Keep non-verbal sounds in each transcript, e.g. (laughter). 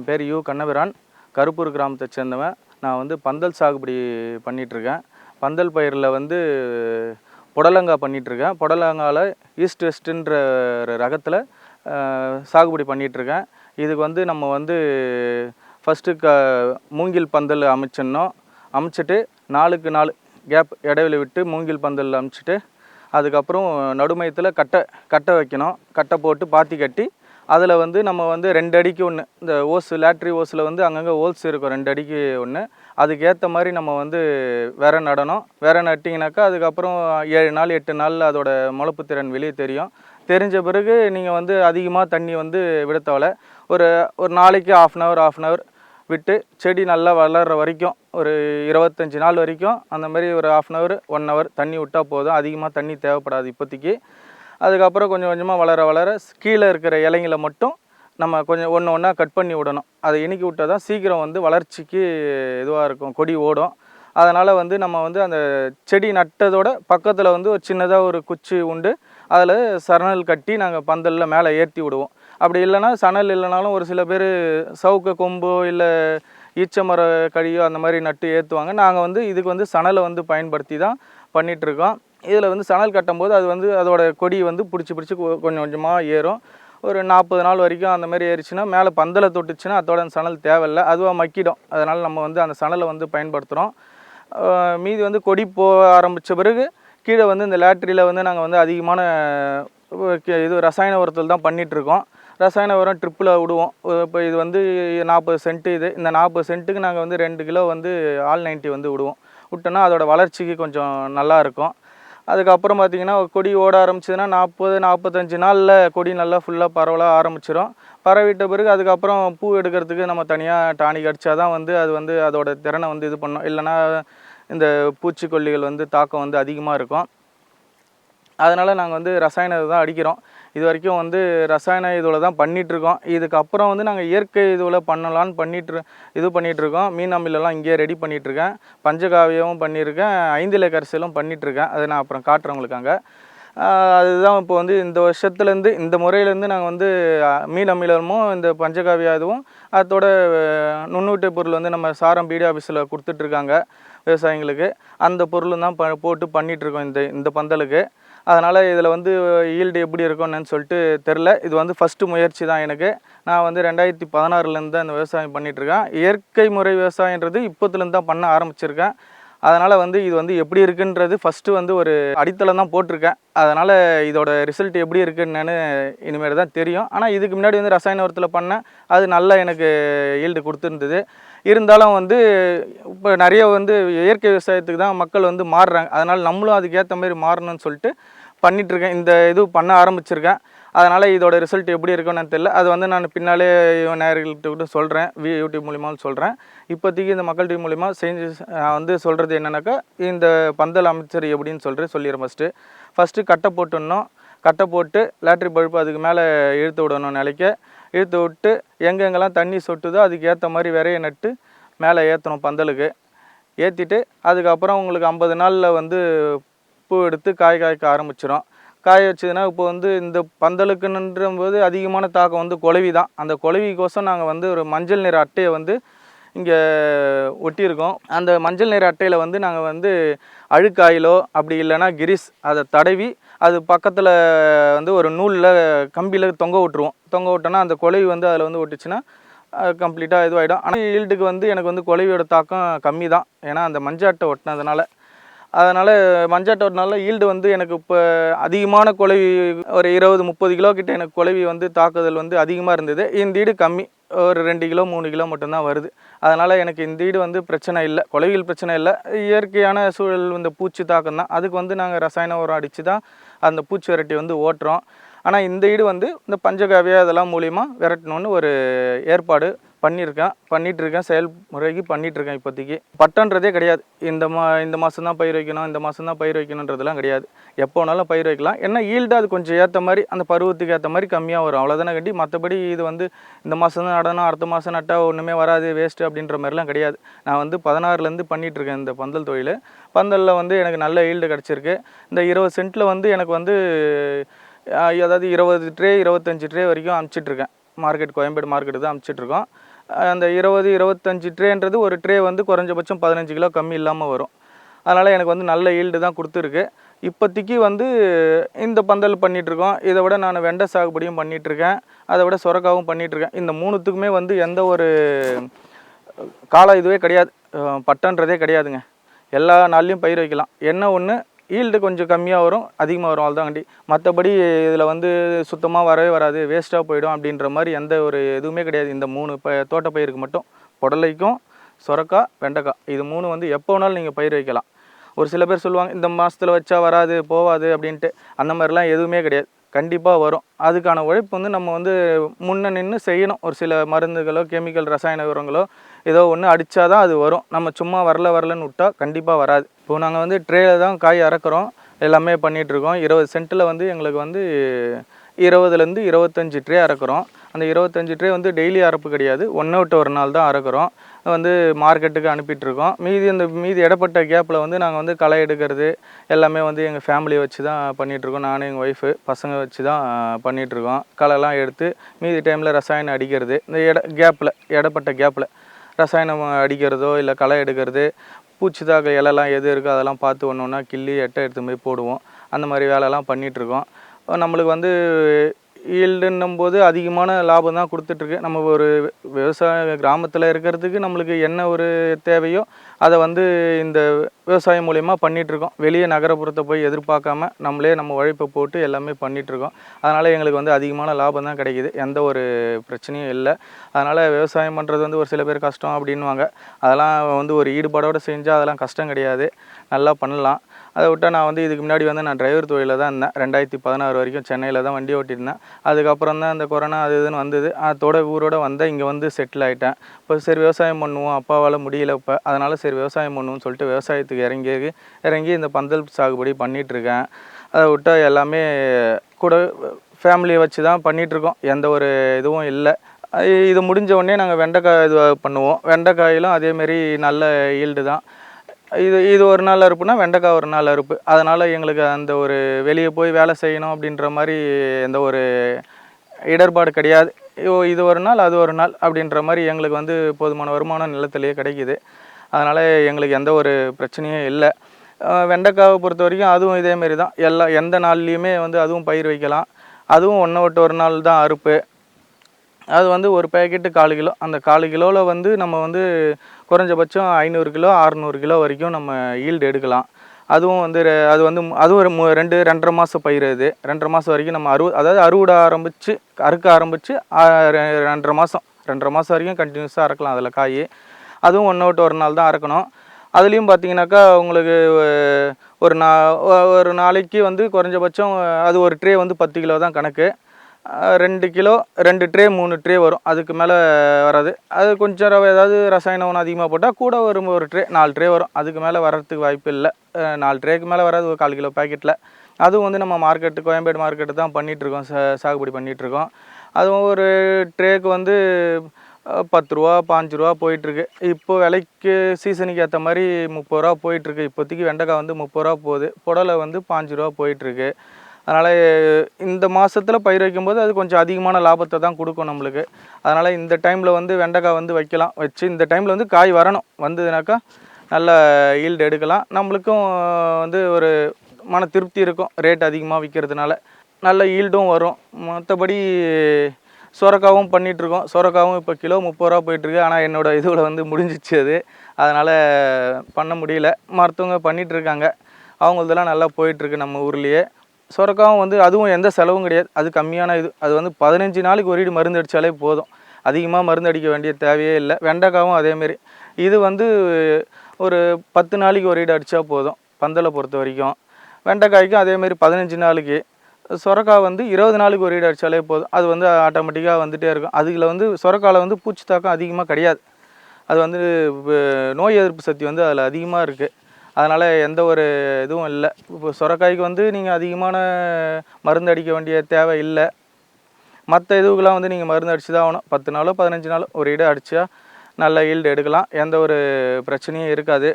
என் பேர் யு. கண்ணபிரான். கருப்பூர் கிராமத்தை சேர்ந்தவன். நான் வந்து பந்தல் சாகுபடி பண்ணிகிட்ருக்கேன் பந்தல் பயிரில் வந்து புடலங்காய் பண்ணிகிட்ருக்கேன் புடலங்காவில் ஈஸ்ட் வெஸ்ட்டுன்ற ரகத்தில் சாகுபடி பண்ணிகிட்ருக்கேன் இதுக்கு வந்து நம்ம வந்து ஃபஸ்ட்டு க மூங்கில் பந்தல் அமைச்சிடணும். அமைச்சிட்டு நாலுக்கு நாலு கேப் இடைவெளி விட்டு மூங்கில் பந்தல் அமைச்சிட்டு அதுக்கப்புறம் நடுமயத்தில் கட்டை கட்டை வைக்கணும். கட்டை போட்டு பாத்தி கட்டி அதில் வந்து நம்ம வந்து ரெண்டு அடிக்கு ஒன்று இந்த ஓஸு லேட்ரி ஓஸில் வந்து அங்கங்கே ஹோல்ஸ் இருக்கும் ரெண்டு அடிக்கு ஒன்று அதுக்கேற்ற மாதிரி நம்ம வந்து வேற நடணும் வேற நட்டிங்கனாக்கா அதுக்கப்புறம் ஏழு நாள் எட்டு நாள் அதோட முளைப்பு திறன் வெளியே தெரியும். தெரிஞ்ச பிறகு நீங்கள் வந்து அதிகமாக தண்ணி வந்து விட ஒரு ஒரு நாளைக்கு half an hour half an hour விட்டு செடி நல்லா வளர்கிற வரைக்கும் ஒரு இருபத்தஞ்சி நாள் வரைக்கும் அந்த மாதிரி ஒரு half an hour one hour தண்ணி விட்டால் போதும். அதிகமாக தண்ணி தேவைப்படாது இப்போதைக்கு. அதுக்கப்புறம் கொஞ்சம் கொஞ்சமாக வளர வளர கீழே இருக்கிற இலைங்களை மட்டும் நம்ம கொஞ்சம் ஒன்று ஒன்றா கட் பண்ணி விடணும். அதை இணுக்கி விட்டால் தான் சீக்கிரம் வந்து வளர்ச்சிக்கு இதுவாக இருக்கும் கொடி ஓடும். அதனால் வந்து நம்ம வந்து அந்த செடி நட்டதோட பக்கத்தில் வந்து ஒரு சின்னதாக ஒரு குச்சி உண்டு. அதில் சரணல் கட்டி நாங்கள் பந்தலில் மேலே ஏற்றி விடுவோம். அப்படி இல்லைன்னா சணல் இல்லைனாலும் ஒரு சில பேர் சவுக்க கொம்போ இல்லை ஈச்ச மர கழியோ அந்த மாதிரி நட்டு ஏற்றுவாங்க நாங்கள் வந்து இதுக்கு வந்து சணலை வந்து பயன்படுத்தி தான் பண்ணிகிட்ருக்கோம் இதில் வந்து சணல் கட்டும்போது அது வந்து அதோட கொடி வந்து பிடிச்சி பிடிச்சி கொ- கொஞ்சம் கொஞ்சமாக ஏறும். ஒரு நாற்பது நாள் வரைக்கும் அந்த மாதிரி ஏறிச்சுன்னா மேலே பந்தலை தொட்டுச்சுன்னா அதோட அந்த சணல் தேவையில்லை. அதுவாக மக்கிடும். அதனால் நம்ம வந்து அந்த சணலை வந்து பயன்படுத்துகிறோம். மீதி வந்து கொடி போக ஆரம்பித்த பிறகு கீழே வந்து இந்த லேட்ரியில் வந்து நாங்கள் வந்து அதிகமான இது ரசாயன உரத்தில் தான் பண்ணிகிட்ருக்கோம். ரசாயன உரம் ட்ரிப்பில் விடுவோம். இப்போ இது வந்து நாற்பது சென்ட்டு இது. இந்த நாற்பது சென்ட்டுக்கு நாங்கள் வந்து ரெண்டு கிலோ வந்து ஆல் நைன்ட்டி வந்து விடுவோம். விட்டோன்னா அதோடய வளர்ச்சிக்கு கொஞ்சம் நல்லா இருக்கும். அதுக்கப்புறம் பார்த்தீங்கன்னா கொடி ஓட ஆரம்பிச்சதுன்னா நாற்பது நாற்பத்தஞ்சு நாளில் கொடி நல்லா ஃபுல்லாக பரவலாக ஆரம்பிச்சிடும் பரவிட்ட பிறகு அதுக்கப்புறம் பூ எடுக்கிறதுக்கு நம்ம தனியாக டானிக் அடித்தா தான் வந்து அது வந்து அதோட திறனை வந்து இது பண்ணும். இல்லைன்னா இந்த பூச்சிக்கொல்லிகள் வந்து தாக்கம் வந்து அதிகமாக இருக்கும். அதனால் நாங்கள் வந்து ரசாயனத்தை தான் அடிக்கிறோம். இது வரைக்கும் வந்து ரசாயன இதுவில் தான் பண்ணிகிட்ருக்கோம் இதுக்கப்புறம் வந்து நாங்கள் இயற்கை இதுவில் பண்ணலான்னு பண்ணிட்டு இது பண்ணிகிட்ருக்கோம் மீன் அமிலெல்லாம் இங்கேயே ரெடி பண்ணிகிட்ருக்கேன் பஞ்சகாவியமும் பண்ணியிருக்கேன். ஐந்திலை கரிசலும் பண்ணிகிட்ருக்கேன் அதை நான் அப்புறம் காட்டுறேன் உங்களுக்கு அங்கே. அதுதான் இப்போ வந்து இந்த வருஷத்துலேருந்து இந்த முறையிலேருந்து நாங்கள் வந்து மீன் அமிலமும் இந்த பஞ்சகாவியா இதுவும் அதோட நுண்ணூட்டை பொருள் வந்து நம்ம சாரம் பிடி ஆஃபீஸில் கொடுத்துட்ருக்காங்க விவசாயிங்களுக்கு. அந்த பொருளும் தான் ப போட்டு பண்ணிகிட்ருக்கோம் இந்த இந்த பந்தலுக்கு. அதனால் இதில் வந்து ஈல்டு எப்படி இருக்கும்னு சொல்லிட்டு தெரில இது வந்து ஃபஸ்ட்டு முயற்சி தான் எனக்கு. நான் வந்து ரெண்டாயிரத்தி பதினாறுலேருந்து தான் இந்த விவசாயம் பண்ணிகிட்ருக்கேன் இயற்கை முறை விவசாயன்றது இப்போத்துலேருந்து தான் பண்ண ஆரம்பிச்சிருக்கேன். அதனால் வந்து இது வந்து எப்படி இருக்குன்றது ஃபஸ்ட்டு வந்து ஒரு அடித்தளம் தான் போட்டிருக்கேன். அதனால் இதோட ரிசல்ட் எப்படி இருக்குன்னு இனிமேல் தான் தெரியும். ஆனால் இதுக்கு முன்னாடி வந்து ரசாயன உரத்தில் பண்ணேன். அது நல்லா எனக்கு ஈல்டு கொடுத்துருந்தது. இருந்தாலும் வந்து இப்போ நிறைய வந்து இயற்கை விவசாயத்துக்கு தான் மக்கள் வந்து மாறுறாங்க. அதனால் நம்மளும் அதுக்கேற்ற மாதிரி மாறணும்னு சொல்லிட்டு பண்ணிகிட்ருக்கேன் இந்த இது பண்ண ஆரம்பிச்சிருக்கேன். அதனால் இதோட ரிசல்ட் எப்படி இருக்குன்னு தெரியல. அது வந்து நான் பின்னாலே நேர்கள்ட்ட கூட சொல்கிறேன் வி யூடியூப் மூலிமாவும் சொல்கிறேன் இப்போதைக்கு இந்த மக்கள் டிவி மூலிமா செஞ்சு நான் வந்து சொல்கிறது என்னென்னாக்கா இந்த பந்தல் அமைச்சர் எப்படின்னு சொல்லிட்டு சொல்லிடுறேன் ஃபஸ்ட்டு ஃபஸ்ட்டு கட்டை போட்டுடணும். கட்டை போட்டு லேட்ரி பழுப்பு அதுக்கு மேலே இழுத்து விடணும் நிலைக்க. இழுத்து விட்டு எங்கெங்கெல்லாம் தண்ணி சொட்டுதோ அதுக்கு ஏற்ற மாதிரி விரைய நட்டு மேலே ஏற்றணும் பந்தலுக்கு. ஏற்றிட்டு அதுக்கப்புறம் உங்களுக்கு ஐம்பது நாளில் வந்து பூ எடுத்து காய் காய்க்க ஆரம்பிச்சிடும் காய வச்சதுன்னா இப்போ வந்து இந்த பந்தலுக்குன்ற போது அதிகமான தாக்கம் வந்து குலவி தான் அந்த குலவிக்கோசம் நாங்கள் வந்து ஒரு மஞ்சள் நிற அட்டையை வந்து இங்கே ஒட்டியிருக்கோம். அந்த மஞ்சள் நிற அட்டையில் வந்து நாங்கள் வந்து அழுக்காயிலோ அப்படி இல்லைன்னா கிரிஸ் அதை தடவி அது பக்கத்தில் வந்து ஒரு நூலில் கம்பியில் தொங்க விட்டுருவோம். தொங்க விட்டோன்னா அந்த கொலை வந்து அதில் வந்து ஒட்டுச்சுன்னா கம்ப்ளீட்டாக இதுவாகிடும் ஆனால் ஈல்டுக்கு வந்து எனக்கு வந்து கொலையோட தாக்கம் கம்மி தான் ஏன்னா அந்த மஞ்சாட்டை ஒட்டினதுனால. அதனால் மஞ்சாட்டோடனால ஈல்டு வந்து எனக்கு இப்போ அதிகமான குலவி ஒரு இருபது முப்பது கிலோ கிட்ட எனக்கு குலவி வந்து தாக்குதல் வந்து அதிகமாக இருந்தது. இந்த ஈடு கம்மி. ஒரு ரெண்டு கிலோ மூணு கிலோ மட்டும்தான் வருது. அதனால் எனக்கு இந்த ஈடு வந்து பிரச்சனை இல்லை. கொலைகள் பிரச்சனை இல்லை. இயற்கையான சூழல் இந்த பூச்சி தாக்கம் தான். அதுக்கு வந்து நாங்கள் ரசாயன உரம் அடித்து தான் அந்த பூச்சி விரட்டி வந்து ஓட்டுறோம். ஆனால் இந்த ஈடு வந்து இந்த பஞ்சகாவியா இதெல்லாம் மூலிமா விரட்டணுன்னு ஒரு ஏற்பாடு பண்ணியிருக்கேன் பண்ணிகிட்ருக்கேன் செயல்முறைக்கு பண்ணிகிட்ருக்கேன் இப்போதைக்கு. பட்டன்றதே கிடையாது. இந்த மா இந்த மாதம் தான் பயிர் வைக்கணும் இந்த மாதம் தான் பயிர் வைக்கணுன்றதுலாம் கிடையாது. எப்போ வேணாலும் பயிர் வைக்கலாம். என்ன ஈல்டு அது கொஞ்சம் ஏற்ற மாதிரி அந்த பருவத்துக்கு ஏற்ற மாதிரி கம்மியாக வரும். அவ்வளோதானே கட்டி மற்றபடி இது வந்து இந்த மாதம் தான் நடணும் அடுத்த மாதம் நட்டால் ஒன்றுமே வராது வேஸ்ட்டு அப்படின்ற மாதிரிலாம் கிடையாது. நான் வந்து பதினாறுலேருந்து பண்ணிகிட்ருக்கேன் இந்த பந்தல் தொழில். பந்தலில் வந்து எனக்கு நல்ல ஈல்டு கிடச்சிருக்கு. இந்த இருபது சென்ட்டில் வந்து எனக்கு வந்து அதாவது இருபது ட்ரே இருபத்தஞ்சி ட்ரே வரைக்கும் அனுப்பிச்சிட்ருக்கேன் மார்க்கெட் கோயம்பேடு மார்க்கெட்டு தான் அனுப்பிச்சிட்ருக்கோம் அந்த இருபது இருபத்தஞ்சி ட்ரேன்றது ஒரு ட்ரே வந்து குறைஞ்சபட்சம் பதினஞ்சு கிலோ கம்மி இல்லாமல் வரும். அதனால் எனக்கு வந்து நல்ல ஈல்டு தான் கொடுத்துருக்கு. இப்போதைக்கு வந்து இந்த பந்தல் பண்ணிகிட்ருக்கோம் இதை விட நான் வெண்டை சாகுபடியும் பண்ணிகிட்ருக்கேன் அதை விட சுரக்காவும் பண்ணிகிட்ருக்கேன் இந்த மூணுத்துக்குமே வந்து எந்த ஒரு காலம் இதுவே கிடையாது. பட்டன்றதே கிடையாதுங்க. எல்லா நாள்லேயும் பயிர் வைக்கலாம். என்ன ஒன்று ஈல்டு கொஞ்சம் கம்மியாக வரும் அதிகமாக வரும் அவ்வளோதான் மற்றபடி இதில் வந்து சுத்தமாக வரவே வராது வேஸ்ட்டாக போயிடும் அப்படின்ற மாதிரி எந்த ஒரு எதுவுமே கிடையாது. இந்த மூணு ப தோட்ட பயிருக்கு மட்டும். புடலைக்கும் சொரக்காய் வெண்டைக்காய் இது மூணு வந்து எப்போ வேணாலும் நீங்கள் பயிர் வைக்கலாம். ஒரு சில பேர் சொல்லுவாங்க இந்த மாதத்தில் வச்சா வராது போவாது அப்படின்ட்டு. அந்த மாதிரிலாம் எதுவுமே கிடையாது. கண்டிப்பாக வரும். அதுக்கான உழைப்பு வந்து நம்ம வந்து முன்ன நின்று செய்யணும். ஒரு சில மருந்துகளோ கெமிக்கல் ரசாயன உரங்களோ ஏதோ ஒன்று அடித்தாதான் அது வரும். நம்ம சும்மா வரல வரலன்னு விட்டால் கண்டிப்பாக வராது. இப்போ நாங்கள் வந்து ட்ரேல தான் காய் அறக்கிறோம் எல்லாமே பண்ணிகிட்ருக்கோம் இருபது சென்ட்டில் வந்து எங்களுக்கு வந்து இருபதுலேருந்து இருபத்தஞ்சி ட்ரே அறக்கிறோம் அந்த இருபத்தஞ்சி ட்ரே வந்து டெய்லி அறப்பு கிடையாது. ஒன்று விட்டு ஒரு நாள் தான் அறக்கிறோம் வந்து மார்க்கெட்டுக்கு அனுப்பிட்டுருக்கோம். மீதி இந்த மீதி இடப்பட்ட கேப்பில் வந்து நாங்கள் வந்து களை எடுக்கிறது எல்லாமே வந்து எங்கள் ஃபேமிலியை வச்சு தான் பண்ணிகிட்ருக்கோம் நானும் எங்கள் ஒய்ஃபு பசங்க வச்சு தான் பண்ணிகிட்ருக்கோம் களைலாம் எடுத்து மீதி டைமில் ரசாயனம் அடிக்கிறது. இந்த இட கேப்பில் இடப்பட்ட கேப்பில் ரசாயனம் அடிக்கிறதோ இல்லை களை எடுக்கிறது பூச்சி தாக்க இலெல்லாம் எது இருக்கோ அதெல்லாம் பார்த்து ஒன்று ஒன்றா கிள்ளி எட்டை எடுத்து போய் போடுவோம். அந்த மாதிரி வேலைலாம் பண்ணிகிட்ருக்கோம் நம்மளுக்கு வந்து ஈல்டுன்னும் போது அதிகமான லாபம் தான் கொடுத்துட்ருக்கு. நம்ம ஒரு விவசாய கிராமத்தில் இருக்கிறதுக்கு நம்மளுக்கு என்ன ஒரு தேவையோ அதை வந்து இந்த விவசாயம் மூலயமா பண்ணிகிட்ருக்கோம் வெளியே நகரப்புறத்தை போய் எதிர்பார்க்காம நம்மளே நம்ம உழைப்பை போட்டு எல்லாமே பண்ணிகிட்ருக்கோம் அதனால் எங்களுக்கு வந்து அதிகமான லாபம் தான் கிடைக்கிது. எந்த ஒரு பிரச்சனையும் இல்லை. அதனால் விவசாயம் பண்ணுறது வந்து ஒரு சில பேர் கஷ்டம் அப்படின்வாங்க அதெல்லாம் வந்து ஒரு ஈடுபாடோடு செஞ்சால் அதெல்லாம் கஷ்டம் கிடையாது. நல்லா பண்ணலாம். அதை விட்டால் நான் வந்து இதுக்கு முன்னாடி வந்து நான் டிரைவர் தொழிலில் தான் இருந்தேன். ரெண்டாயிரத்தி பதினாறு வரைக்கும் சென்னையில் தான் வண்டி ஓட்டியிருந்தேன். அதுக்கப்புறம் தான் இந்த கொரோனா அது இதுன்னு வந்தது. அதோட ஊரோட வந்தேன் இங்கே வந்து செட்டில் ஆகிட்டேன் இப்போ சரி விவசாயம் பண்ணுவோம். அப்பாவால் முடியல இப்போ. அதனால் சரி விவசாயம் பண்ணுவோம்னு சொல்லிட்டு விவசாயத்துக்கு இறங்கி இறங்கி இந்த பந்தல் சாகுபடி பண்ணிகிட்ருக்கேன் அதை விட்டா எல்லாமே கூட ஃபேமிலியை வச்சு தான் பண்ணிகிட்ருக்கோம் எந்த ஒரு இதுவும் இல்லை. இது முடிஞ்ச உடனே நாங்கள் வெண்டைக்காய் இது பண்ணுவோம். வெண்டைக்காயிலும் அதேமாரி நல்ல ஈல்டு தான். இது இது ஒரு நாள் அறுப்புனா வெண்டைக்காய் ஒரு நாள் அறுப்பு. அதனால் எங்களுக்கு அந்த ஒரு வெளியே போய் வேலை செய்யணும் அப்படின்ற மாதிரி எந்த ஒரு இடர்பாடு கிடையாது. ஓ இது ஒரு நாள் அது ஒரு நாள் அப்படின்ற மாதிரி எங்களுக்கு வந்து போதுமான வருமானம் நிலத்திலேயே கிடைக்குது. அதனால் எங்களுக்கு எந்த ஒரு பிரச்சனையும் இல்லை. வெண்டைக்காவை பொறுத்த வரைக்கும் அதுவும் இதேமாரி தான். எல்லா எந்த நாள்லேயுமே வந்து அதுவும் பயிர் வைக்கலாம். அதுவும் ஒன்று விட்டு ஒரு நாள் தான் அறுப்பு. அது வந்து ஒரு பேக்கெட்டு கால் கிலோ. அந்த காலு கிலோவில் வந்து நம்ம வந்து குறைஞ்சபட்சம் ஐநூறு கிலோ அறநூறு கிலோ வரைக்கும் நம்ம ஈல்டு எடுக்கலாம். அதுவும் வந்து ரெ- அது வந்து அதுவும் ஒரு மு- ரெண்டு ரெண்டரை மாதம் பயிர் அது. ரெண்டரை மாதம் வரைக்கும் நம்ம அறுவ அதாவது அறுவடை ஆரம்பித்து அறுக்க ஆரம்பித்து ரெண்டரை மாதம் ரெண்டரை மாதம் வரைக்கும் கண்டினியூஸாக அறுக்கலாம் அதில் காய். அதுவும் ஒன்று விட்டு ஒரு நாள் தான் அறுக்கணும். அதுலேயும் பார்த்தீங்கன்னாக்கா உங்களுக்கு ஒரு நா ஒரு நாளைக்கு வந்து குறைஞ்சபட்சம் அது ஒரு ட்ரே வந்து பத்து கிலோ தான் கணக்கு. ரெண்டு கிலோ ரெண்டு ட்ரே மூணு ட்ரே வரும். அதுக்கு மேலே வராது. அது கொஞ்சம் ரவ- ஏதாவது ரசாயன உணவு அதிகமாக போட்டால் கூட வரும் ஒரு ட்ரே நாலு ட்ரே வரும். அதுக்கு மேலே வர்றதுக்கு வாய்ப்பு இல்லை. நாலு ட்ரேக்கு மேலே வராது ஒரு கால் கிலோ பேக்கெட்டில் அதுவும் வந்து நம்ம மார்க்கெட்டு கோயம்பேடு மார்க்கெட்டு தான் பண்ணிகிட்ருக்கோம் சா சாகுபடி பண்ணிகிட்ருக்கோம் அதுவும் ஒரு ட்ரேக்கு வந்து பத்து ரூபா பாஞ்சு ரூபா போயிட்டுருக்கு இப்போ விலைக்கு சீசனுக்கு ஏற்ற மாதிரி முப்பது ரூபா போயிட்டுருக்கு இப்போதைக்கு வெண்டைக்காய் வந்து முப்பது ரூபா போகுது. புடலை வந்து பாஞ்சு ரூபா போயிட்டுருக்கு அதனால் இந்த மாதத்தில் பயிர் வைக்கும்போது அது கொஞ்சம் அதிகமான லாபத்தை தான் கொடுக்கும் நம்மளுக்கு. அதனால் இந்த டைமில் வந்து வெண்டைக்காய் வந்து வைக்கலாம் வச்சு இந்த டைமில் வந்து காய் வரணும். வந்ததுனாக்கா நல்ல ஈல்டு எடுக்கலாம். நம்மளுக்கும் வந்து ஒரு மன திருப்தி இருக்கும் ரேட் அதிகமாக விற்கிறதுனால நல்ல ஈல்டும் வரும். மற்றபடி சுரக்காவும் பண்ணிகிட்ருக்கோம் சுரக்காவும் இப்போ கிலோ முப்பது ரூபா போயிட்டுருக்கு. ஆனால் என்னோடய (laughs) இதுவில் வந்து முடிஞ்சிச்சு அது. அதனால் பண்ண முடியல. மற்றவங்க பண்ணிகிட்ருக்காங்க அவங்களதெல்லாம் நல்லா போயிட்டுருக்கு நம்ம ஊர்லேயே. சுரக்காவும் வந்து அதுவும் எந்த செலவும் கிடையாது. அது கம்மியான இது. அது வந்து பதினஞ்சு நாளைக்கு ஒரு ஈடு மருந்து அடித்தாலே போதும். அதிகமாக மருந்து அடிக்க வேண்டிய தேவையே இல்லை. வெண்டைக்காவும் அதேமாரி இது வந்து ஒரு பத்து நாளைக்கு ஒரு ஈடு அடித்தா போதும். பந்தலை பொறுத்த வரைக்கும். வெண்டைக்காய்க்கும் அதேமாரி பதினஞ்சு நாளைக்கு. சுரக்காய் வந்து இருபது நாளைக்கு ஒரு ஈடு அடித்தாலே போதும். அது வந்து ஆட்டோமேட்டிக்காக வந்துகிட்டே இருக்கும். அதுல வந்து சுரக்காயில் வந்து பூச்சி தாக்கம் அதிகமாக கிடையாது. அது வந்து நோய் எதிர்ப்பு சக்தி வந்து அதில் அதிகமாக இருக்குது அதனால் எந்த ஒரு இதுவும் இல்லை. இப்போ சுரக்காய்க்கு வந்து நீங்கள் அதிகமான மருந்து அடிக்க வேண்டிய தேவை இல்லை. மற்ற இதுக்கெல்லாம் வந்து நீங்கள் மருந்து அடித்து தான் ஆகணும். பத்து நாளோ பதினஞ்சு நாளோ ஒரு இடம் அடித்தா நல்ல ஈல்டு எடுக்கலாம். எந்த ஒரு பிரச்சனையும் இருக்காது.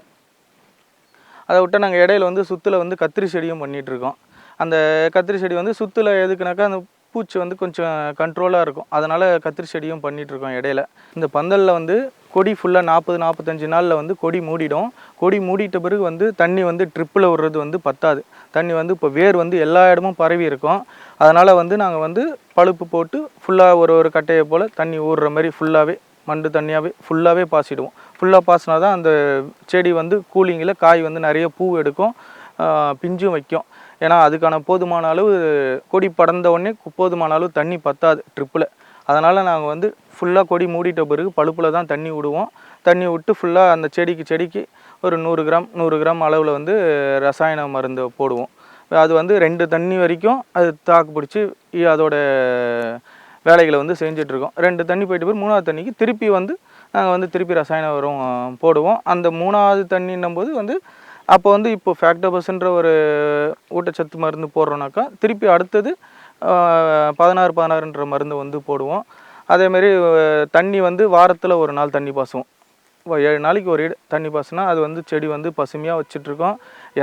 அதை விட்டு நாங்கள் இடையில வந்து சுத்தில் வந்து கத்திரி செடியும் பண்ணிகிட்ருக்கோம் அந்த கத்திரி செடி வந்து சுத்தில் எதுக்குனாக்கா அந்த பூச்சி வந்து கொஞ்சம் கண்ட்ரோலாக இருக்கும். அதனால் கத்திரி செடியும் பண்ணிகிட்ருக்கோம் இடையில. இந்த பந்தலில் வந்து கொடி ஃபுல்லாக நாற்பது நாற்பத்தஞ்சு நாளில் வந்து கொடி மூடிடும். கொடி மூடிட்ட பிறகு வந்து தண்ணி வந்து ட்ரிப்பில் விடுறது வந்து பத்தாது. தண்ணி வந்து இப்போ வேர் வந்து எல்லா இடமும் பரவி இருக்கும். அதனால் வந்து நாங்கள் வந்து பழுப்பு போட்டு ஃபுல்லாக ஒரு ஒரு கட்டையை போல் தண்ணி ஊறுற மாதிரி ஃபுல்லாகவே மண்டு தண்ணியாகவே ஃபுல்லாகவே பாசிடுவோம். ஃபுல்லாக பாசினா தான் அந்த செடி வந்து கூலிங்கில் காய் வந்து நிறைய பூ எடுக்கும் பிஞ்சும் வைக்கும். ஏன்னா அதுக்கான போதுமான அளவு கொடி படர்ந்த உடனே போதுமான அளவு தண்ணி பத்தாது ட்ரிப்பில் அதனால் நாங்கள் வந்து ஃபுல்லாக கொடி மூடிட்ட பிறகு பழுப்பில் தான் தண்ணி விடுவோம். தண்ணி விட்டு ஃபுல்லாக அந்த செடிக்கு செடிக்கு ஒரு நூறு கிராம் நூறு கிராம் அளவில் வந்து ரசாயன மருந்து போடுவோம். அது வந்து ரெண்டு தண்ணி வரைக்கும் அது தாக்கு பிடிச்சி அதோட வேலைகளை வந்து செஞ்சிட்ருக்கோம் ரெண்டு தண்ணி போயிட்டு போய் மூணாவது தண்ணிக்கு திருப்பி வந்து நாங்கள் வந்து திருப்பி ரசாயன உரம் போடுவோம். அந்த மூணாவது தண்ணின்னும் போது வந்து அப்போ வந்து இப்போ ஃபேக்டபஸ்ன்ற ஒரு ஊட்டச்சத்து மருந்து போடுறோன்னாக்கா திருப்பி அடுத்தது பதினாறு பதினாறுன்ற மருந்து வந்து போடுவோம். அதேமாரி தண்ணி வந்து வாரத்தில் ஒரு நாள் தண்ணி பாசுவோம் ஏழு நாளைக்கு ஒரு தண்ணி பாசுனா அது வந்து செடி வந்து பசுமையாக வச்சிட்ருக்கோம்.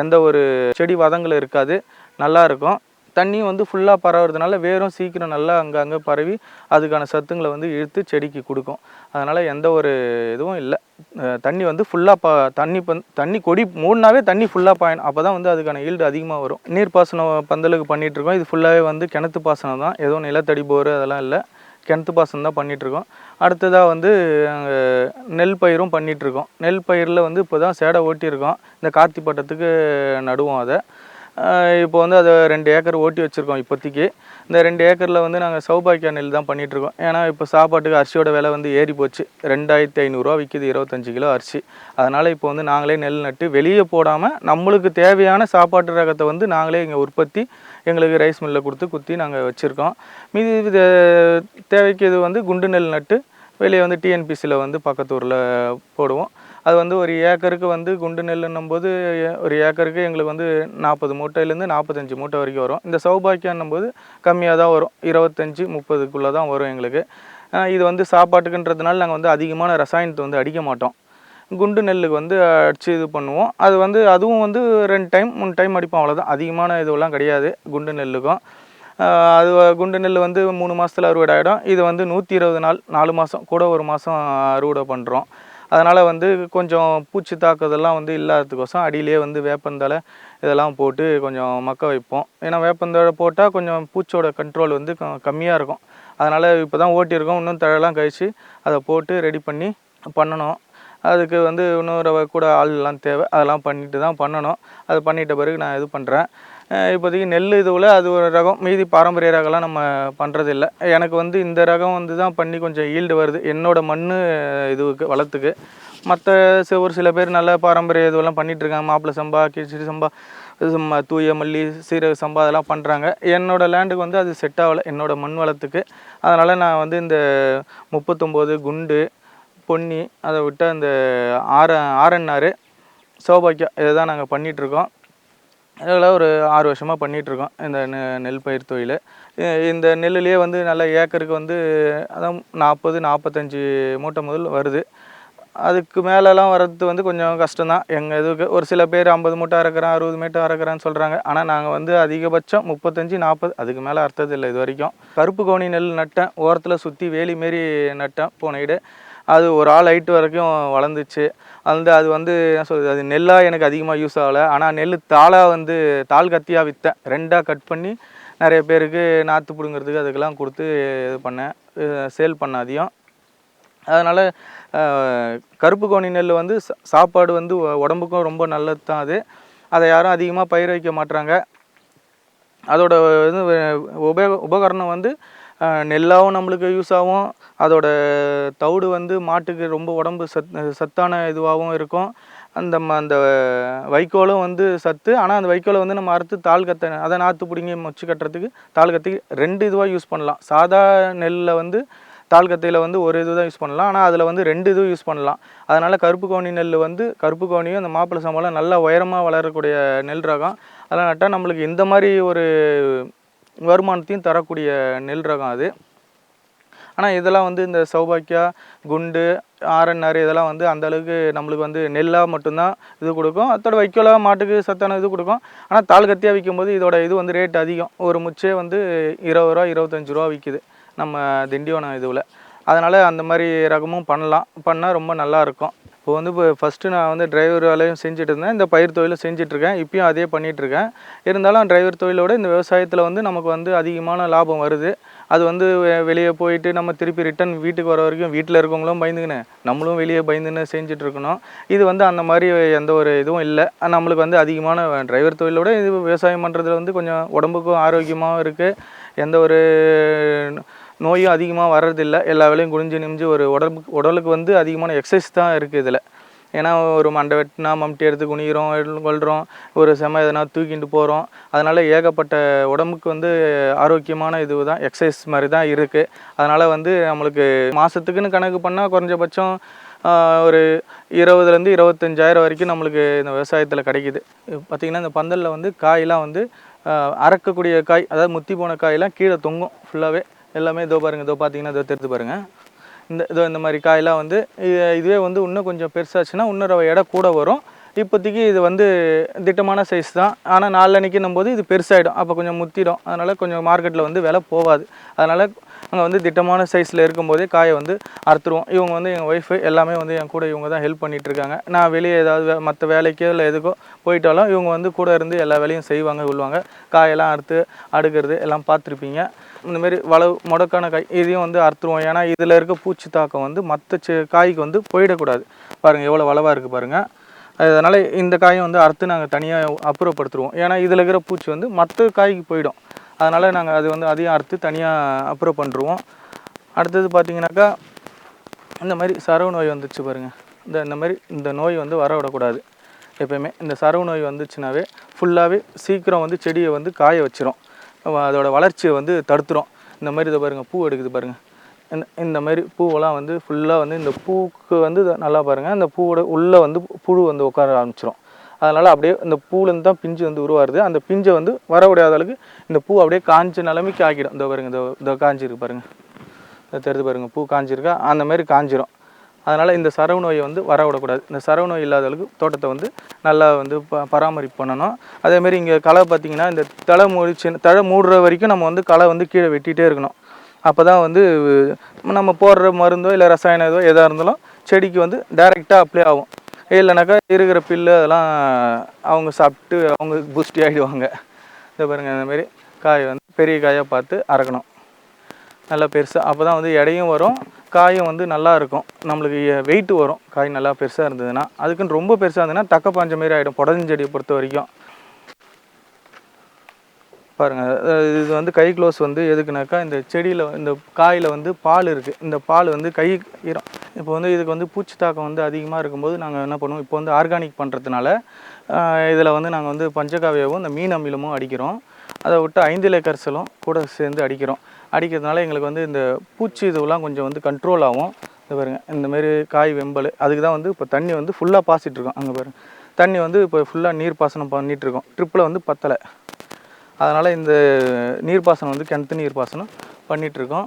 எந்த ஒரு செடி வதங்கள் இருக்காது. நல்லாயிருக்கும் தண்ணி தண்ணியும் வந்து ஃபுல்லாக பரவுறதுனால வேரும் சீக்கிரம் நல்லா அங்கங்கே பரவி அதுக்கான சத்துங்களை வந்து இழுத்து செடிக்கு கொடுக்கும். அதனால் எந்த ஒரு இதுவும் இல்லை. தண்ணி வந்து ஃபுல்லாக பா தண்ணி பந் தண்ணி கொடி மூணுனாவே தண்ணி ஃபுல்லாக பாயணும். அப்போ தான் வந்து அதுக்கான ஈல்டு அதிகமாக வரும். நீர்ப்பாசனம் பந்தலுக்கு பண்ணிகிட்ருக்கோம் இது ஃபுல்லாகவே வந்து கிணத்து பாசனம் தான். எதுவும் நிலத்தடி போர் அதெல்லாம் இல்லை. கிணத்து பாசனம் தான் பண்ணிகிட்ருக்கோம் அடுத்ததாக வந்து நெல் பயிரும் பண்ணிகிட்ருக்கோம் நெல் பயிரில் வந்து இப்போ தான் சேடை ஓட்டியிருக்கோம். இந்த கார்த்தி பட்டத்துக்கு நடுவோம் அதை. இப்போ வந்து அதை ரெண்டு ஏக்கர் ஓட்டி வச்சுருக்கோம் இப்போதைக்கு. இந்த ரெண்டு ஏக்கரில் வந்து நாங்கள் சௌபாக்கியா நெல் தான் பண்ணிகிட்ருக்கோம் ஏன்னா இப்போ சாப்பாட்டுக்கு அரிசியோட விலை வந்து ஏறி போச்சு. ரெண்டாயிரத்தி ஐநூறுரூவா விற்கிது இருபத்தஞ்சு கிலோ அரிசி. அதனால் இப்போ வந்து நாங்களே நெல் நட்டு வெளியே போடாமல் நம்மளுக்கு தேவையான சாப்பாட்டு ரகத்தை வந்து நாங்களே இங்கே உற்பத்தி எங்களுக்கு ரைஸ் மில்லில் கொடுத்து குத்தி நாங்கள் வச்சுருக்கோம். மீதி இது தேவைக்கு இது வந்து குண்டு நெல் நட்டு வெளியே வந்து டிஎன்பிசியில் வந்து பக்கத்து ஊரில் போடுவோம். அது வந்து ஒரு ஏக்கருக்கு வந்து குண்டு நெல்லுன்னும் போது ஒரு ஏக்கருக்கு எங்களுக்கு வந்து நாற்பது மூட்டையிலேருந்து நாற்பத்தஞ்சு மூட்டை வரைக்கும் வரும். இந்த சௌபாக்கியன்னும் போது கம்மியாக தான் வரும். இருபத்தஞ்சி முப்பதுக்குள்ளே தான் வரும் எங்களுக்கு. இது வந்து சாப்பாட்டுக்குன்றதுனால நாங்கள் வந்து அதிகமான ரசாயனத்தை வந்து அடிக்க மாட்டோம். குண்டு நெல்லுக்கு வந்து அடித்து இது பண்ணுவோம். அது வந்து அதுவும் வந்து ரெண்டு டைம் மூணு டைம் அடிப்போம். அவ்வளோதான் அதிகமான இதுவெல்லாம் கிடையாது குண்டு நெல்லுக்கும். அது குண்டு நெல் வந்து மூணு மாதத்தில் அறுவடை ஆகிடும் இது வந்து நூற்றி இருபது நாள் நாலு மாதம் கூட ஒரு மாதம் அறுவடை பண்ணுறோம் அதனால் வந்து கொஞ்சம் பூச்சி தாக்குதல்லாம் வந்து இல்லாததுக்கோசம் அடியிலே வந்து வேப்பந்தழை இதெல்லாம் போட்டு கொஞ்சம் மக்க வைப்போம். ஏன்னா வேப்பந்தழை போட்டால் கொஞ்சம் பூச்சோட கண்ட்ரோல் வந்து கம்மியாக இருக்கும். அதனால் இப்போ தான் ஓட்டியிருக்கோம். இன்னும் தழைலாம் கழித்து அதை போட்டு ரெடி பண்ணி பண்ணணும். அதுக்கு வந்து இன்னொரு கூட ஆள்லாம் தேவை. அதெல்லாம் பண்ணிட்டு தான் பண்ணணும். அது பண்ணிட்ட பிறகு நான் இது பண்ணுறேன் இப்போதைக்கு நெல் இதுவில் அது ஒரு ரகம். மீதி பாரம்பரிய ரகம்லாம் நம்ம பண்ணுறதில்ல எனக்கு வந்து இந்த ரகம் வந்து தான் பண்ணி கொஞ்சம் ஈல்டு வருது. என்னோடய மண் இதுவுக்கு வளத்துக்கு. மற்ற ஒரு சில பேர் நல்ல பாரம்பரிய இதுவெல்லாம் பண்ணிகிட்ருக்காங்க இருக்காங்க. மாப்பிள்ளை சம்பா கிச்சிடி சம்பா இது ம- தூய மல்லி சீரக சம்பா அதெல்லாம் பண்ணுறாங்க என்னோடய லேண்டுக்கு வந்து அது செட் ஆகலை. என்னோடய மண் வளத்துக்கு. அதனால் நான் வந்து இந்த முப்பத்தொம்போது குண்டு பொன்னி அதை விட்டு அந்த ஆர ஆரன்னாறு சௌபாக்கியா இதை தான் நாங்கள் பண்ணிகிட்ருக்கோம் இதெல்லாம் ஒரு ஆறு வருஷமாக பண்ணிகிட்ருக்கோம் இந்த நெ- நெல் பயிர் தொழில். இந்த நெல்லுலேயே வந்து நல்ல ஏக்கருக்கு வந்து அதான் நாற்பது நாற்பத்தஞ்சு மூட்டை முதல் வருது. அதுக்கு மேலெலாம் வர்றது வந்து கொஞ்சம் கஷ்டம்தான். எங்கள் இதுக்கு ஒரு சில பேர் ஐம்பது மூட்டை அறக்குறேன் அறுபது மூட்டை அறக்குறேன்னு சொல்கிறாங்க ஆனால் நாங்கள் வந்து அதிகபட்சம் முப்பத்தஞ்சு நாற்பது அதுக்கு மேலே அறுத்தது இல்லை இது வரைக்கும். கருப்பு கோணி நெல் நட்டேன் ஓரத்தில் சுற்றி வேலி மாரி நட்டேன் போன இடு அது ஒரு ஆள் ஹைட்டு வரைக்கும் வளர்ந்துச்சு. வந்து அது வந்து என்ன சொல்கிறது அது நெல்லாக எனக்கு அதிகமாக யூஸ் ஆகலை. ஆனால் நெல் தாளாக வந்து தாள் கத்தியாக விற்றேன் ரெண்டாக கட் பண்ணி நிறைய பேருக்கு நாற்று பிடுங்கிறதுக்கு அதுக்கெல்லாம் கொடுத்து இது பண்ணேன். சேல் பண்ண அதிகம். அதனால் கருப்பு கோணி நெல் வந்து சா- சாப்பாடு வந்து உடம்புக்கும் ரொம்ப நல்லது தான் அது. அதை யாரும் அதிகமாக பயிர் வைக்க மாட்றாங்க. அதோட இது உபயோக உபகரணம் வந்து நெல்லாகவும் நம்மளுக்கு யூஸ் ஆகும். அதோட தவிடு வந்து மாட்டுக்கு ரொம்ப உடம்பு சத் சத்தான இதுவாகவும் இருக்கும். அந்த ம- அந்த வைக்கோலும் வந்து சத்து. ஆனால் அந்த வைக்கோலை வந்து நம்ம அறுத்து தாள் கத்த அதை நாற்று பிடிங்கி மொச்சு கட்டுறதுக்கு தாள் கத்தி ரெண்டு இதுவாக யூஸ் பண்ணலாம். சாதா நெல்லில் வந்து தாள் கத்தையில் வந்து ஒரு இது தான் யூஸ் பண்ணலாம். ஆனால் அதில் வந்து ரெண்டு இதுவும் யூஸ் பண்ணலாம். அதனால் கருப்பு கோணி நெல் வந்து கருப்பு கோணியும் அந்த மாப்பிள்ளை சம்பளம் நல்லா உயரமாக வளரக்கூடிய நெல் ரகம். அதெல்லாம் நட்டால் நம்மளுக்கு இந்த மாதிரி ஒரு வருமானத்தையும் தரக்கூடிய நெல் ரகம் அது. ஆனால் இதெல்லாம் வந்து இந்த சௌபாக்கியா குண்டு ஆர்என்ஆர் இதெல்லாம் வந்து அந்தளவுக்கு நம்மளுக்கு வந்து நெல்லாக மட்டும்தான் இது கொடுக்கும். அதோட வைக்கோலாக மாட்டுக்கு சத்தான இது கொடுக்கும். ஆனால் தாள் கத்தியாக விற்கும்போது இதோட இது வந்து ரேட் அதிகம். ஒரு முச்சே வந்து இருபது ரூபா இருபத்தஞ்சி ரூபா விற்கிது நம்ம திண்டிவனம் இதுவில். அதனால் அந்த மாதிரி ரகமும் பண்ணலாம். பண்ணால் ரொம்ப நல்லாயிருக்கும் இப்போ வந்து இப்போ ஃபஸ்ட்டு நான் வந்து டிரைவர் வேலையும் செஞ்சுட்டு இருந்தேன் இந்த பயிர் தொழிலும் செஞ்சிட்ருக்கேன் இப்பயும் அதே பண்ணிகிட்ருக்கேன் இருந்தாலும் டிரைவர் தொழிலோட இந்த விவசாயத்தில் வந்து நமக்கு வந்து அதிகமான லாபம் வருது. அது வந்து வெளியே போயிட்டு நம்ம திருப்பி ரிட்டன் வீட்டுக்கு வர வரைக்கும் வீட்டில் இருக்கவங்களும் பயந்துக்கின்னு நம்மளும் வெளியே பயந்துன்னு செஞ்சுட்டு இருக்கணும் இது வந்து அந்த மாதிரி எந்த ஒரு இதுவும் இல்லை. நம்மளுக்கு வந்து அதிகமான டிரைவர் தொழிலோட இது விவசாயம் பண்ணுறதுல வந்து கொஞ்சம் உடம்புக்கும் ஆரோக்கியமாகவும் இருக்குது எந்த ஒரு நோயும் அதிகமாக வர்றதில்லை. எல்லா வேலையும் குனிஞ்சு நிமிஞ்சு ஒரு உடம்புக்கு உடலுக்கு வந்து அதிகமான எக்ஸசைஸ் தான் இருக்குது இதில். ஏன்னா ஒரு மண்டை வெட்டினா மம்டி எடுத்து குனிகிறோம் கொள்கிறோம் ஒரு செம எதனா தூக்கிட்டு போகிறோம் அதனால் ஏகப்பட்ட உடம்புக்கு வந்து ஆரோக்கியமான இது தான் எக்ஸசைஸ் மாதிரி தான் இருக்குது அதனால் வந்து நம்மளுக்கு மாதத்துக்குன்னு கணக்கு பண்ணால் குறைஞ்சபட்சம் ஒரு இருபதுலேருந்து இருபத்தஞ்சாயிரம் வரைக்கும் நம்மளுக்கு இந்த விவசாயத்தில் கிடைக்குது. பார்த்திங்கன்னா இந்த பந்தலில் வந்து காயெல்லாம் வந்து அறக்கக்கூடிய காய் அதாவது முத்தி போன காயெல்லாம் கீழே தொங்கும் ஃபுல்லாகவே எல்லாமே இதோ பாருங்கள் இதோ பார்த்தீங்கன்னா இதோ தெரிஞ்சு பாருங்கள் இந்த இதோ இந்த மாதிரி காயெல்லாம் வந்து இது- இதுவே வந்து இன்னும் கொஞ்சம் பெருசாச்சுன்னா இன்னொரு இடம் கூட வரும். இப்போதைக்கு இது வந்து திட்டமான சைஸ் தான். ஆனால் நாளன்னைக்குன்னும் போது இது பெருசாகிடும் அப்போ கொஞ்சம் முத்திடும். அதனால் கொஞ்சம் மார்க்கெட்டில் வந்து விலை போகாது. அதனால் அங்கே வந்து திட்டமான சைஸில் இருக்கும்போதே காயை வந்து அறுத்துருவோம். இவங்க வந்து எங்கள் ஒய்ஃபு எல்லாமே வந்து என் கூட இவங்க தான் ஹெல்ப் பண்ணிகிட்ருக்காங்க நான் வெளியே ஏதாவது மற்ற வேலைக்கோ இல்லை எதுக்கோ போயிட்டாலும் இவங்க வந்து கூட இருந்து எல்லா வேலையும் செய்வாங்க கொள்வாங்க. காயெல்லாம் அறுத்து அடுக்கிறது எல்லாம் பார்த்துருப்பீங்க. இந்தமாரி வளவு முடக்கான காய் இதையும் வந்து அறுத்துருவோம். ஏன்னா இதில் இருக்க பூச்சி தாக்கம் வந்து மற்ற செ- காய்க்கு வந்து போயிடக்கூடாது. பாருங்கள் எவ்வளோ வளவாக இருக்குது பாருங்கள் அதனால் இந்த காயை வந்து அறுத்து நாங்கள் தனியாக அப்புறப்படுத்துருவோம். ஏன்னா இதில் இருக்கிற பூச்சி வந்து மற்ற காய்க்கு போயிடும். அதனால் நாங்கள் அது வந்து அதையும் அறுத்து தனியாக அப்ரூவ் பண்ணுருவோம் அடுத்தது பார்த்தீங்கன்னாக்கா இந்த மாதிரி சரவு நோய் வந்துச்சு பாருங்கள் இந்த இந்த மாதிரி இந்த நோய் வந்து வர விடக்கூடாது. எப்பயுமே இந்த சரவு நோய் வந்துச்சுனாவே ஃபுல்லாகவே சீக்கிரம் வந்து செடியை வந்து காய வச்சிரும். அதோட வளர்ச்சியை வந்து தடுத்துரும். இந்த மாதிரி இதை பாருங்கள் பூ எடுக்குது பாருங்கள் இந்த இந்த மாதிரி பூவெல்லாம் வந்து ஃபுல்லாக வந்து இந்த பூக்கு வந்து இதை நல்லா பாருங்கள் இந்த பூவோட உள்ளே வந்து புழு வந்து உட்கார ஆரம்பிச்சிரும். அதனால் அப்படியே இந்த பூலேருந்து தான் பிஞ்சு வந்து உருவாருது அந்த பிஞ்சை வந்து வர விடாத அளவுக்கு இந்த பூ அப்படியே காஞ்ச நிலைமைக்கு ஆக்கிடும். இந்த பாருங்க இந்த இந்த காஞ்சிருக்கு பாருங்கள் இந்த தெரிஞ்சு பாருங்கள் பூ காஞ்சிருக்கா? அந்த மாதிரி காஞ்சிரும். அதனால் இந்த சரவு நோயை வந்து வர விடக்கூடாது இந்த சரவு நோய் இல்லாத அளவுக்கு தோட்டத்தை வந்து நல்லா வந்து ப பராமரிப்பு பண்ணணும். அதேமாரி இங்கே களை பார்த்தீங்கன்னா இந்த தலை முடிச்சு தழை மூடுற வரைக்கும் நம்ம வந்து களை வந்து கீழே வெட்டிகிட்டே இருக்கணும். அப்போ தான் வந்து நம்ம போடுற மருந்தோ இல்லை ரசாயன இதோ எதாக இருந்தாலும் செடிக்கு வந்து டைரெக்டாக அப்ளை ஆகும். இல்லைனாக்கா இருக்கிற பில்லு அதெல்லாம் அவங்க சாப்பிட்டு அவங்க பூஸ்டி ஆகிடுவாங்க இதை பாருங்கள் இந்தமாரி காய் வந்து பெரிய காயாக பார்த்து அறக்கணும். நல்லா பெருசாக அப்போ தான் வந்து எடையும் வரும் காயும் வந்து நல்லா இருக்கும். நம்மளுக்கு வெயிட்டு வரும். காய் நல்லா பெருசாக இருந்ததுன்னா அதுக்குன்னு ரொம்ப பெருசாக இருந்ததுன்னா தக்க பாஞ்ச மாரி ஆகிடும் புடஞ்செடியை பொறுத்த வரைக்கும். பாருங்கள் இது வந்து கை க்ளோஸ் வந்து எதுக்குனாக்கா இந்த செடியில் இந்த காயில் வந்து பால் இருக்குது இந்த பால் வந்து கை ஈரம். இப்போ வந்து இதுக்கு வந்து பூச்சி தாக்கம் வந்து அதிகமாக இருக்கும்போது நாங்கள் என்ன பண்ணுவோம் இப்போ வந்து ஆர்கானிக் பண்ணுறதுனால இதில் வந்து நாங்கள் வந்து பஞ்சகாவியாவும் இந்த மீன் அமிலமும் அடிக்கிறோம். அதை விட்டு ஐந்து லேக்கர்ஸலும் கூட சேர்ந்து அடிக்கிறோம். அடிக்கிறதுனால எங்களுக்கு வந்து இந்த பூச்சி இதுவெல்லாம் கொஞ்சம் வந்து கண்ட்ரோல் ஆகும். இது பாருங்க இந்தமாரி காய் வெம்பல் அதுக்கு தான் வந்து இப்போ தண்ணி வந்து ஃபுல்லாக பாசிட்டு இருக்கோம். அங்கே பாருங்கள் தண்ணி வந்து இப்போ ஃபுல்லாக நீர் பாசனம் பண்ணிகிட்ருக்கோம் ட்ரிப்பில் வந்து பத்தலை. அதனால் இந்த நீர்ப்பாசனம் வந்து கிணத்து நீர்ப்பாசனம் பண்ணிகிட்ருக்கோம்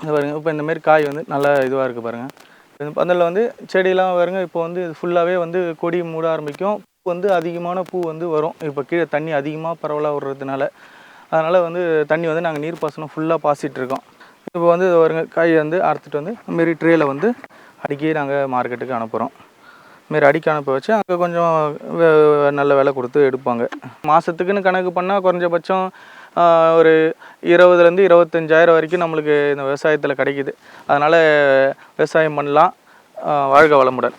இது பாருங்கள் இப்போ இந்தமாரி காய் வந்து நல்லா இதுவாக இருக்குது பாருங்கள் இந்த பந்தலில் வந்து செடியெலாம் பாருங்க இப்போ வந்து இது ஃபுல்லாகவே வந்து கொடி மூட ஆரம்பிக்கும். பூ வந்து அதிகமான பூ வந்து வரும். இப்போ கீழே தண்ணி அதிகமாக பரவலாக விடுறதுனால. அதனால் வந்து தண்ணி வந்து நாங்கள் நீர்ப்பாசனம் ஃபுல்லாக பாசிட்டிருக்கோம். இப்போ வந்து வருங்க காய் வந்து அறுத்துட்டு வந்து இந்த மாரி ட்ரேயில் வந்து அடிக்கி நாங்கள் மார்க்கெட்டுக்கு அனுப்புகிறோம் மாரி அடிக்க அனுப்ப வச்சு அங்கே கொஞ்சம் நல்ல விலை கொடுத்து எடுப்பாங்க. மாதத்துக்குன்னு கணக்கு பண்ணால் குறைஞ்சபட்சம் ஒரு இருபதுலேருந்து இருபத்தஞ்சாயிரம் வரைக்கும் நம்மளுக்கு இந்த விவசாயத்தில் கிடைக்குது. அதனால் விவசாயம் பண்ணலாம். வாழ்க வளமுடன்.